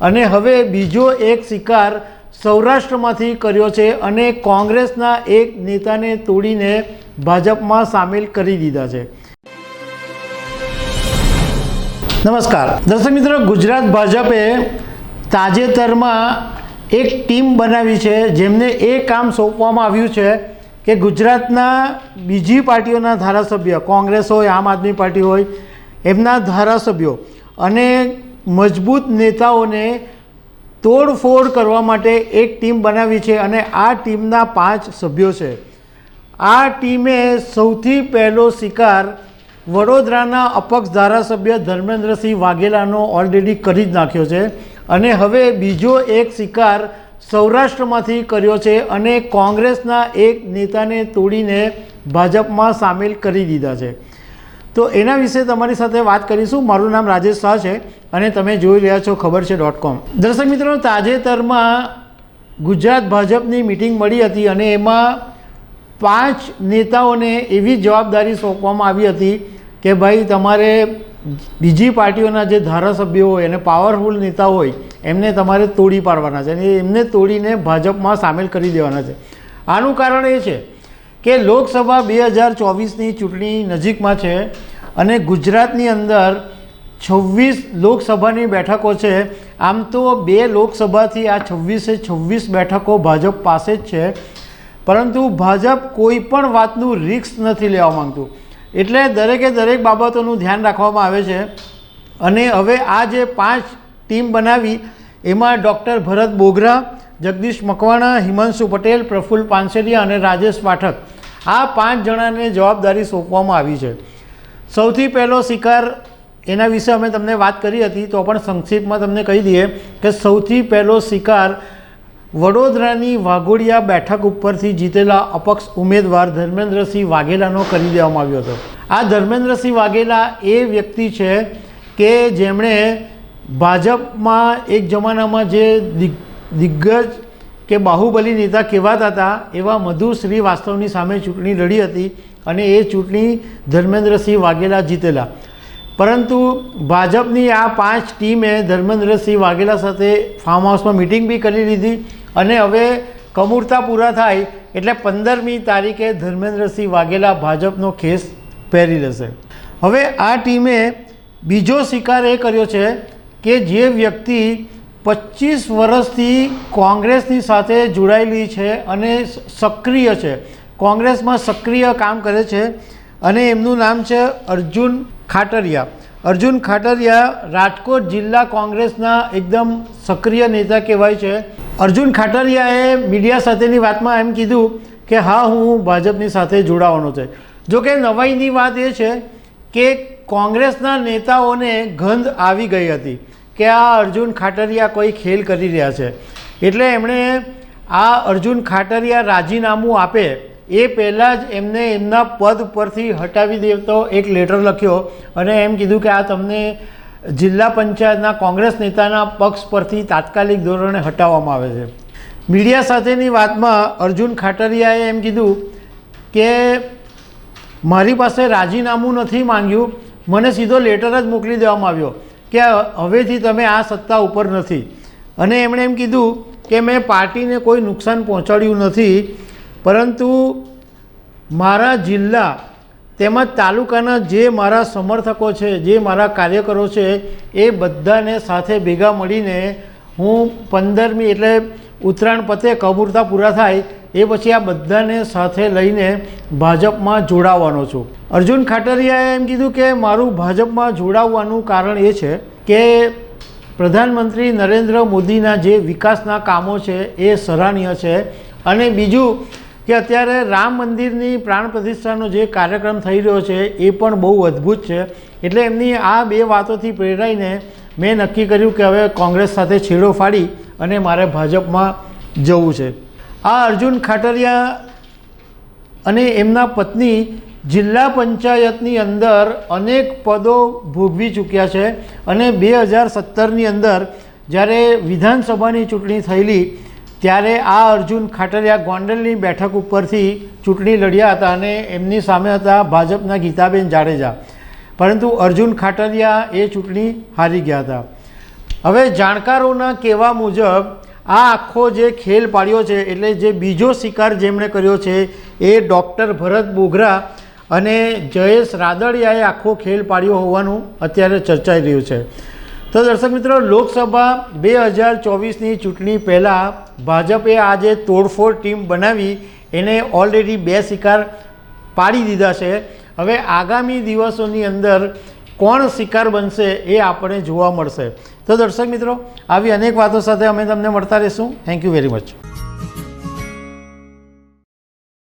અને હવે બીજો એક શિકાર સૌરાષ્ટ્રમાંથી કર્યો છે અને કોંગ્રેસના એક નેતાને તોડીને ભાજપમાં સામેલ કરી દીધા છે. નમસ્કાર. દર્શક મિત્રો, ગુજરાત ભાજપે તાજેતરમાં એક ટીમ બનાવી છે જેમને એ કામ સોંપવામાં આવ્યું છે કે ગુજરાતના બીજી પાર્ટીઓના ધારાસભ્ય, કોંગ્રેસ હોય, આમ આદમી પાર્ટી હોય, એમના ધારાસભ્યો અને મજબૂત નેતાઓને તોડફોડ કરવા માટે એક ટીમ બનાવી છે અને આ ટીમના પાંચ સભ્યો છે. આ ટીમે સૌથી પહેલો શિકાર વડોદરાના અપક્ષ ધારાસભ્ય ધર્મેન્દ્રસિંહ વાઘેલાનો ઓલરેડી કરી જ નાખ્યો છે અને હવે બીજો એક શિકાર સૌરાષ્ટ્રમાંથી કર્યો છે અને કોંગ્રેસના એક નેતાને તોડીને ભાજપમાં સામેલ કરી દીધા છે. તો એના વિશે તમારી સાથે વાત કરીશું. મારું નામ રાજેશ શાહ છે અને તમે જોઈ રહ્યા છો ખબર છે ડોટ કોમ દર્શક મિત્રો, તાજેતરમાં ગુજરાત ભાજપની મિટિંગ મળી હતી અને એમાં પાંચ નેતાઓને એવી જવાબદારી સોંપવામાં આવી હતી કે ભાઈ, તમારે બીજી પાર્ટીઓના જે ધારાસભ્યો હોય અને પાવરફુલ નેતા હોય, એમને તમારે તોડી પાડવાના છે અને એમને તોડીને ભાજપમાં સામેલ કરી દેવાના છે. આનું કારણ એ છે કે લોકસભા બે હજાર ચોવીસની ચૂંટણી નજીકમાં છે અને ગુજરાતની અંદર છવ્વીસ લોકસભાની બેઠકો છે. આમ તો બે લોકસભાથી આ છવ્વીસે છવ્વીસ બેઠકો ભાજપ પાસે જ છે. પરંતુ ભાજપ કોઈ પણ વાતનું રિસ્ક નથી લેવા માંગતું. એટલે દરેકે દરેક બાબતોનું ધ્યાન રાખવામાં આવે છે. અને હવે આ જે પાંચ ટીમ બનાવી, એમાં ડૉક્ટર ભરત બોગરા જગદીશ મકવાણા, હિમાંશુ પટેલ પ્રફુલ્લ પાનસેરિયા અને રાજેશ પાઠક. આ પાંચ જણાને જવાબદારી સોંપવામાં આવી છે. સૌથી પહેલો શિકાર એના વિશે અમે તમને વાત કરી હતી, તો પણ સંક્ષિપ્તમાં તમને કહી દઈએ કે સૌથી પહેલો શિકાર વડોદરાની વાઘોડિયા બેઠક ઉપરથી જીતેલા અપક્ષ ઉમેદવાર ધર્મેન્દ્રસિંહ વાઘેલાનો કરી દેવામાં આવ્યો હતો. આ ધર્મેન્દ્રસિંહ વાઘેલા એ વ્યક્તિ છે કે જેમણે ભાજપમાં એક જમાનામાં જે દિગ દિગ્ગજ કે બાહુબલી નેતા કહેવાતા હતા એવા મધુ શ્રીવાસ્તવની સામે ચૂંટણી લડી હતી અને એ ચૂંટણી ધર્મેન્દ્રસિંહ વાઘેલા જીતેલા. પરંતુ ભાજપની આ પાંચ ટીમે ધર્મેન્દ્રસિંહ વાઘેલા સાથે ફાર્મ હાઉસમાં મિટિંગ બી કરી લીધી અને હવે કમૂરતા પૂરા થાય એટલે પંદરમી તારીખે ધર્મેન્દ્રસિંહ વાઘેલા ભાજપનો ખેસ પહેરી લેશે. હવે આ ટીમે બીજો શિકાર એ કર્યો છે કે જે વ્યક્તિ પચીસ વર્ષથી કોંગ્રેસની સાથે જોડાયેલી છે અને સક્રિય છે. કોંગ્રેસમાં સક્રિય કામ કરે છે અને એમનું નામ છે અર્જુન ખાટરિયા. અર્જુન ખાટરિયા રાજકોટ જિલ્લા કોંગ્રેસના એકદમ સક્રિય નેતા કહેવાય છે. અર્જુન ખાટરિયાએ મીડિયા સાથેની વાતમાં એમ કીધું કે, હા, હું ભાજપની સાથે જોડાવાનો છે. જો કે નવાઈની વાત એ છે કે કોંગ્રેસના નેતાઓને ગંધ આવી ગઈ હતી. કે આ અર્જુન ખાટરિયા કોઈ ખેલ કરી રહ્યા છે. એટલે એમણે આ અર્જુન ખાટરિયા રાજીનામું આપે એ પહેલાં જ એમને એમના પદ પરથી હટાવી દેતો એક લેટર લખ્યો અને એમ કીધું કે આ તમને જિલ્લા પંચાયતના કોંગ્રેસ નેતાના પક્ષ પરથી તાત્કાલિક ધોરણે હટાવવામાં આવે છે. મીડિયા સાથેની વાતમાં અર્જુન ખાટરિયાએ એમ કીધું કે મારી પાસે રાજીનામું નથી માંગ્યું, મને સીધો લેટર જ મોકલી દેવામાં આવ્યો. કે હવેથી તમે આ સત્તા ઉપર નથી. અને એમણે એમ કીધું કે મેં પાર્ટીને કોઈ નુકસાન પહોંચાડ્યું નથી, પરંતુ મારા જિલ્લા તેમજ તાલુકાના જે મારા સમર્થકો છે, જે મારા કાર્યકરો છે, એ બધાને સાથે ભેગા મળીને હું પંદરમી એટલે ઉત્તરાયણ પતે કબૂરતા પૂરા થાય એ પછી આ બધાને સાથે લઈને ભાજપમાં જોડાવાનો છું. અર્જુન ખાટરિયાએ એમ કીધું કે મારું ભાજપમાં જોડાવવાનું કારણ એ છે કે પ્રધાનમંત્રી નરેન્દ્ર મોદીના જે વિકાસના કામો છે એ સરાહનીય છે અને બીજું કે અત્યારે રામ મંદિરની પ્રાણ પ્રતિષ્ઠાનો જે કાર્યક્રમ થઈ રહ્યો છે એ પણ બહુ અદ્ભુત છે. એટલે એમની આ બે વાતોથી પ્રેરાઈને મેં નક્કી કર્યું કે હવે કોંગ્રેસ સાથે છેડો ફાડી અને મારે ભાજપમાં જવું છે. આ અર્જુન ખાટરિયા અને એમના પત્ની જિલ્લા પંચાયતની અંદર અનેક પદો ભોગવી ચૂક્યા છે અને બે હજાર સત્તરની અંદર જ્યારે વિધાનસભાની ચૂંટણી થયેલી, ત્યારે આ અર્જુન ખાટરિયા ગોંડલની બેઠક ઉપરથી ચૂંટણી લડ્યા હતા અને એમની સામે હતા ભાજપના ગીતાબેન જાડેજા. પરંતુ અર્જુન ખાટરિયા એ ચૂંટણી હારી ગયા હતા. હવે જાણકારોના કહેવા મુજબ આ આખો જે ખેલ પાડ્યો છે, એટલે જે બીજો શિકાર જેમણે કર્યો છે, એ ડૉક્ટર ભરત બોગરા અને જયેશ રાદડિયાએ આખો ખેલ પાડ્યો હોવાનું અત્યારે ચર્ચાઈ રહ્યું છે. તો દર્શક મિત્રો, લોકસભા બે હજાર ચોવીસની ચૂંટણી પહેલાં ભાજપે આ જે તોડફોડ ટીમ બનાવી, એને ઓલરેડી બે શિકાર પાડી દીધા છે. હવે આગામી દિવસોની અંદર કોણ શિકાર બનશે એ આપણે જોવા મળશે. તો દર્શક મિત્રો, આવી અનેક વાતો સાથે અમે તમને મળતા રહીશું. Thank you very much